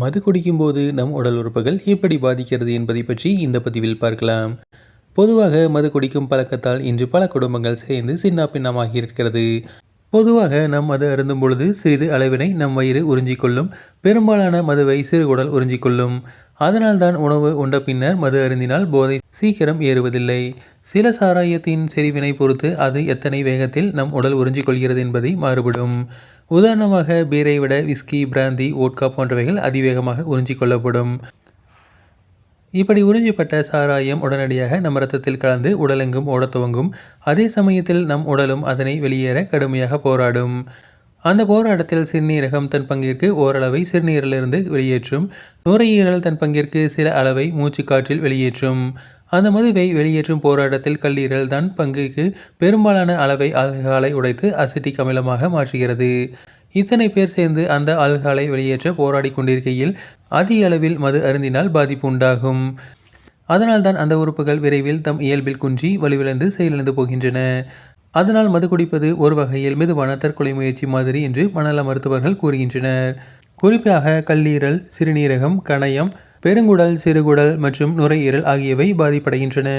மது குடிக்கும்போது நம் உடல் உறுப்புகள் எப்படி பாதிக்கிறது என்பதை பற்றி இந்த பதிவில் பார்க்கலாம். பொதுவாக மது குடிக்கும் பழக்கத்தால் இன்று பல குடும்பங்கள் சேர்ந்து சின்ன பின்னமாக இருக்கிறது. பொதுவாக நம் மது அருந்தும் பொழுது சிறிது அளவினை நம் வயிறு உறிஞ்சிக்கொள்ளும் பெரும்பாலான மதுவை சிறுகுடல் உறிஞ்சிக்கொள்ளும். அதனால்தான் உணவு உண்ட பின்னர் மது அருந்தினால் போதை சீக்கிரம் ஏறுவதில்லை. சில சாராயத்தின் செறிவினை பொறுத்து அது எத்தனை வேகத்தில் நம் உடல் உறிஞ்சிக்கொள்கிறது என்பதை மாறுபடும். உதாரணமாக பீரை விட விஸ்கி பிராந்தி ஓட்கா போன்றவைகள் அதிவேகமாக உறிஞ்சிக்கொள்ளப்படும் இப்படி உறிஞ்சப்பட்ட சாராயம் உடனடியாக நம் ரத்தத்தில் கலந்து உடலெங்கும் ஓடத் துவங்கும். அதே சமயத்தில் நம் உடலும் அதனை வெளியேற கடுமையாக போராடும். அந்த போராட்டத்தில் சிறுநீரகம் தன் பங்கிற்கு ஓரளவை சிறுநீரிலிருந்து வெளியேற்றும். நுரையீரல் தன் பங்கிற்கு சில அளவை மூச்சுக்காற்றில் வெளியேற்றும். அந்த மதுவை வெளியேற்றும் போராட்டத்தில் கல்லீரல் தன் பங்குக்கு பெரும்பாலான அளவை ஆல்கஹாலை உடைத்து அசிட்டிக் அமிலமாக மாற்றுகிறது. இத்தனை பேர் சேர்ந்து அந்த ஆல்கஹாலை வெளியேற்ற போராடி கொண்டிருக்கையில் அதிக அளவில் மது அருந்தினால் பாதிப்பு உண்டாகும். அதனால்தான் அந்த உறுப்புகள் விரைவில் தம் இயல்பில் குன்றி வலுவிழந்து செயலிழந்து போகின்றன. அதனால் மது குடிப்பது ஒரு வகையில் மெதுவான தற்கொலை முயற்சி மாதிரி என்று மனநல மருத்துவர்கள் கூறுகின்றனர். குறிப்பாக கல்லீரல் சிறுநீரகம் கணையம் பெருங்குடல் சிறுகுடல் மற்றும் நுரையீரல் ஆகியவை பாதிப்படைகின்றன.